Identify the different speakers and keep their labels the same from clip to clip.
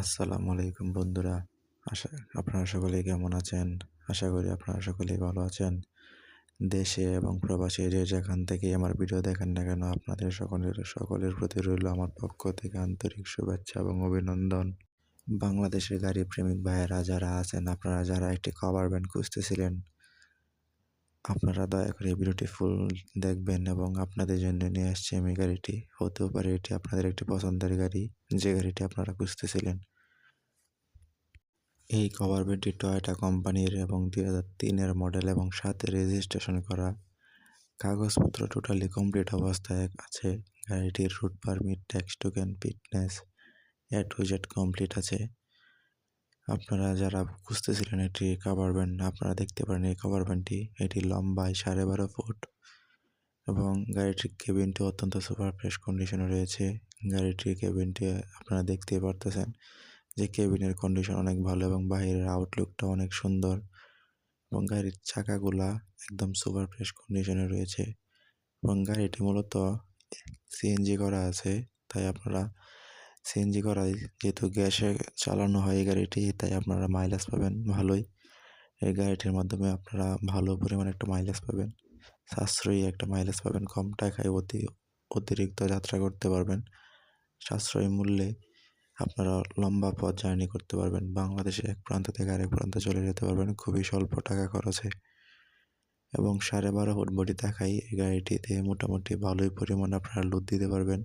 Speaker 1: আসসালামু আলাইকুম বন্ধুরা। আশা, আপনারা সকলেই কেমন আছেন? আশা করি আপনারা সকলেই ভালো আছেন। দেশে এবং প্রবাসে যে যেখান থেকে আমার ভিডিও দেখেন না কেন, আপনাদের সকলের সকলের প্রতি রইল আমার পক্ষ থেকে আন্তরিক শুভেচ্ছা এবং অভিনন্দন। বাংলাদেশের গাড়ি প্রেমিক ভাইয়েরা যারা আছেন, আপনারা যারা একটি কভার ব্যান্ড খুঁজতেছিলেন আপনারা দয়া করে ভিডিওটি ফুল দেখবেন এবং আপনাদের জন্য নিয়ে আসছি আমি গাড়িটি। হতেও পারে এটি আপনাদের একটি পছন্দের গাড়ি, যে গাড়িটি আপনারা খুঁজতেছিলেন। এই কভার বেডটি টয়োটা কোম্পানির এবং দুই হাজার তিনের মডেল এবং সাথে রেজিস্ট্রেশন করা কাগজপত্র টোটালি কমপ্লিট অবস্থায় আছে। গাড়িটির route permit tax token fitness A to Z complete আছে। আপনারা যারা খুঁজতেছিলেন এটি কাভার ব্যান্ড আপনারা দেখতে পারেন এই কাভার ব্যান্ডটি এটি লম্বায় সাড়ে বারো ফুট এবং গাড়িটির কেবিনটি অত্যন্ত সুপার ফ্রেশ কন্ডিশনে রয়েছে। গাড়িটির কেবিনটি আপনারা দেখতেই পারতেছেন যে কেবিনের কন্ডিশন অনেক ভালো এবং বাহিরের আউটলুকটা অনেক সুন্দর এবং গাড়ির চাকাগুলা একদম সুপার ফ্রেশ কন্ডিশনে রয়েছে এবং গাড়িটি মূলত সিএনজি করা আছে, তাই আপনারা সিএনজি করাই যেহেতু গ্যাসে চালানো হয় এই গাড়িটি, তাই আপনারা মাইলেজ পাবেন ভালোই। এই গাড়িটির মাধ্যমে আপনারা ভালো পরিমাণে একটা মাইলেজ পাবেন। সাশ্রয়ী একটা মাইলেজ পাবেন, কম টাকায় অতি, অতিরিক্ত যাত্রা করতে পারবেন। সাশ্রয়ী মূল্যে আপনারা লম্বা পথ জার্নি করতে পারবেন। বাংলাদেশে এক প্রান্ত থেকে আরেক প্রান্তে চলে যেতে পারবেন, খুবই স্বল্প টাকা খরচে। এবং সাড়ে বারো ফুট বডি থাকাই এই গাড়িটিতে মোটামুটি ভালোই পরিমাণ আপনারা লোড দিতে পারবেন।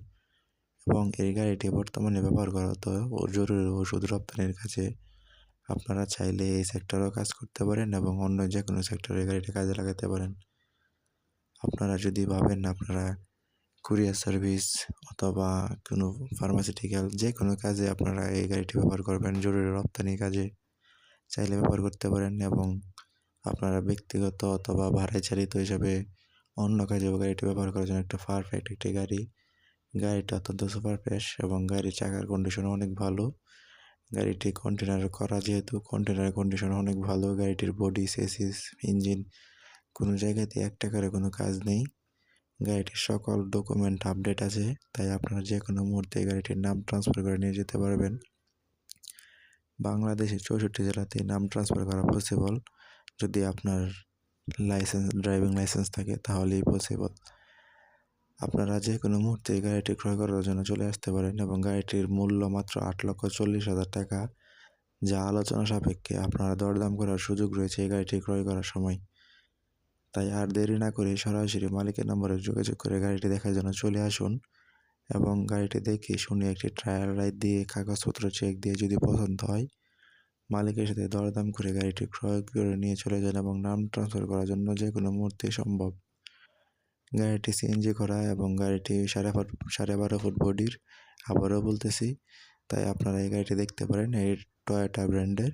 Speaker 1: এবং এই গাড়িটি বর্তমানে ব্যবহার করা হতো জরুরি ওষুধ রপ্তানির কাছে আপনারা চাইলে এই সেক্টরেও কাজ করতে পারেন এবং অন্য যে কোনো সেক্টরে গাড়িটি কাজে লাগাতে পারেন। আপনারা যদি ভাবেন আপনারা কুরিয়ার সার্ভিস অথবা কোনো ফার্মাসিউটিক্যাল যে কোনো কাজে আপনারা এই গাড়িটি ব্যবহার করবেন জরুরি রপ্তানি কাজে, চাইলে ব্যবহার করতে পারেন এবং আপনারা ব্যক্তিগত অথবা ভাড়ায় চালিত হিসাবে অন্য কাজেও গাড়িটি ব্যবহার করার জন্য একটা পারফেক্ট একটি গাড়ি গাড়িটা অত্যন্ত সুপার ফ্রেশ এবং গাড়ির চাকার কন্ডিশন অনেক ভালো। গাড়িটি কন্টেনার করা যেহেতু কন্টেনারের কন্ডিশন অনেক ভালো। গাড়িটির বডি সেসিস ইঞ্জিন কোনো জায়গাতে এক টাকার কোনো কাজ নেই। গাড়িটির সকল ডকুমেন্ট আপডেট আছে, তাই আপনারা যে কোনো মুহূর্তে গাড়িটির নাম ট্রান্সফার করে নিয়ে যেতে পারবেন। বাংলাদেশের চৌষট্টি জেলাতে নাম ট্রান্সফার করা পসিবল যদি আপনার লাইসেন্স ড্রাইভিং লাইসেন্স থাকে, তাহলেই পসিবল আপনারা যে কোনো মুহূর্তে গাড়িটি ক্রয় করার জন্য চলে আসতে পারেন এবং গাড়িটির মূল্য মাত্র আট লক্ষ চল্লিশ হাজার টাকা। যা আলোচনা সাপেক্ষে আপনারা দরদাম করার সুযোগ রয়েছে এই গাড়িটি ক্রয় করার সময়। তাই আর দেরি না করে সরাসরি মালিকের নম্বরে যোগাযোগ করে গাড়িটি দেখার জন্য চলে আসুন এবং গাড়িটি দেখে শুনে একটি ট্রায়াল রাইড দিয়ে কাগজপত্র চেক দিয়ে যদি পছন্দ হয়, মালিকের সাথে দরদাম করে গাড়িটি ক্রয় করে নিয়ে চলে যান এবং নাম ট্রান্সফার করার জন্য যে কোনো মুহূর্তে সম্ভব। গাড়িটি সিএনজি করা এবং গাড়িটি সাড়ে ফুট সাড়ে বারো ফুট বডির আবারও বলতেছি। তাই আপনারা এই গাড়িটি দেখতে পারেন, এই টয়োটা ব্র্যান্ডের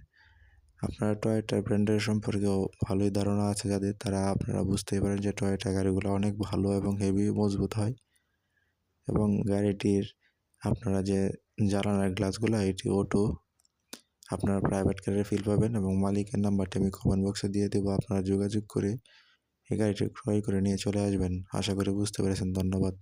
Speaker 1: আপনারা টয়োটা ব্র্যান্ডের সম্পর্কেও ভালোই ধারণা আছে যাদের, তারা আপনারা বুঝতেই পারেন যে টয়োটা গাড়িগুলো অনেক ভালো এবং হেভি মজবুত হয়। এবং গাড়িটির আপনারা যে জ্বালানার গ্লাসগুলো এটি অটো আপনারা প্রাইভেট কারে ফিল পাবেন এবং মালিকের নাম্বারটি আমি কমেন্ট বক্সে দিয়ে দেবো, আপনারা যোগাযোগ করে এই গাড়িটি ক্রয় করে নিয়ে চলে আসবেন। আশা করি বুঝতে পেরেছেন ধন্যবাদ।